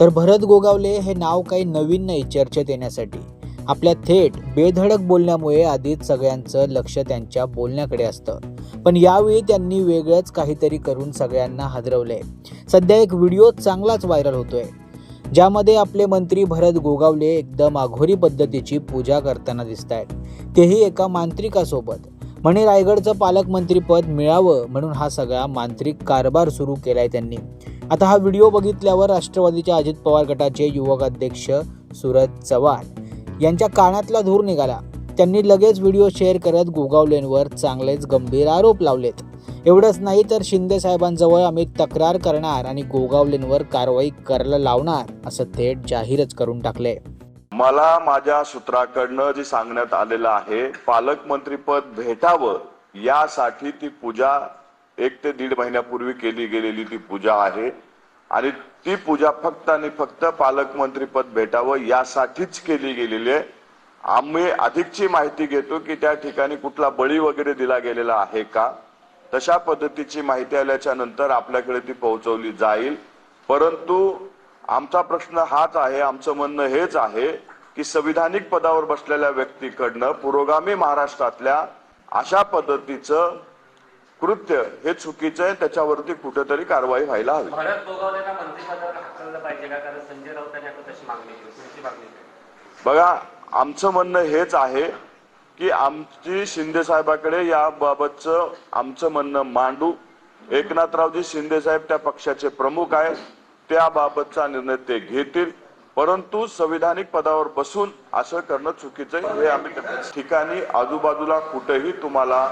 तर भरत गोगावले हे नाव काही नवीन नाही चर्चेत येण्यासाठी. आपल्या थेट बेधडक बोलण्यामुळे आधीच सगळ्यांचं लक्ष त्यांच्या बोलण्याकडे असतं. पण यावेळी त्यांनी वेगळंच काहीतरी करून सगळ्यांना हादरवलंय. सध्या एक व्हिडिओ चांगलाच व्हायरल होतोय ज्यामध्ये आपले मंत्री भरत गोगावले एकदम आघोरी पद्धतीची पूजा करताना दिसत आहेत तेही एका मांत्रिकासोबत. म्हणे रायगडचं पालकमंत्रीपद मिळावं म्हणून हा सगळा मांत्रिक कारभार सुरू केलाय त्यांनी. आता हा व्हिडिओ बघितल्यावर राष्ट्रवादीच्या अजित पवार गटाचे युवक अध्यक्ष सुरज चव्हाण यांच्या कानातला धूर निघाला. त्यांनी लगेच व्हिडिओ शेअर करत गोगावलेंवर चांगलेच गंभीर आरोप लावलेत. एवढंच नाही तर शिंदे साहेबांजवळ आम्ही तक्रार करणार आणि गोगावलेंवर कारवाई करायला लावणार असं थेट जाहीरच करून टाकले. मला माझ्या सूत्राकडनं जे सांगण्यात आलेलं आहे पालकमंत्रीपद भेटावं यासाठी ती पूजा एक ते दीड महिन्यापूर्वी केली गेलेली ती पूजा आहे. आणि ती पूजा फक्त आणि फक्त पालकमंत्रीपद भेटावं यासाठीच केली गेलेली आहे. आम्ही अधिकची माहिती घेतो की त्या ठिकाणी कुठला बळी वगैरे दिला गेलेला आहे का? तशा पद्धतीची माहिती आल्याच्यानंतर आपल्याकडे ती पोहोचवली जाईल. परंतु आमचा प्रश्न हाच आहे आमचं म्हणणं हेच आहे की संविधानिक पदावर बसलेल्या व्यक्तीकडनं पुरोगामी महाराष्ट्रातल्या अशा पद्धतीचं कृत्य हे चुकीचं आहे त्याच्यावरती कुठेतरी कारवाई व्हायला हवी. बघा आमचं म्हणणं हेच आहे की आमची शिंदे साहेबाकडे याबाबतचं आमचं म्हणणं मांडू. एकनाथरावजी शिंदे साहेब त्या पक्षाचे प्रमुख आहेत त्याबाबतचा निर्णय ते घेतील. परंतु संविधानिक पदावर बसून असं करणं चुकीचं आहे. हे आम्ही ठिकाणी आजूबाजूला कुठेही तुम्हाला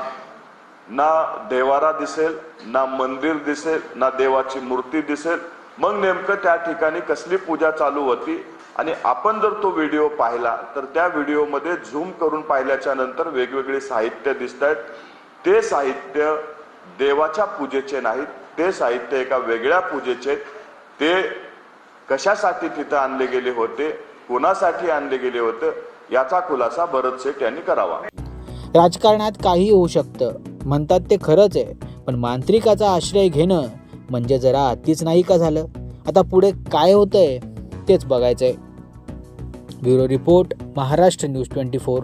ना देवारा दिसेल ना मंदिर दिसेल ना देवाची मूर्ती दिसेल. मग नेमकं त्या ठिकाणी कसली पूजा चालू होती? आणि आपण जर तो व्हिडिओ पाहिला तर त्या व्हिडिओमध्ये झूम करून पाहिल्याच्या नंतर वेगवेगळे साहित्य दिसत आहेत ते साहित्य देवाच्या पूजेचे नाहीत ते साहित्य एका वेगळ्या पूजेचे ते कशासाठी तिथं आणले गेले होते? कोणासाठी आणले गेले होते? याचा खुलासा भरत शेठ यांनी करावा. राजकारणात काही होऊ शकतं. म्हणतात ते खरंच आहे. पण मांत्रिकाचा आश्रय घेणं म्हणजे जरा अतिच नाही का झालं? आता पुढे काय होतंय तेच बघायचंय. Bureau report Maharashtra news twenty four.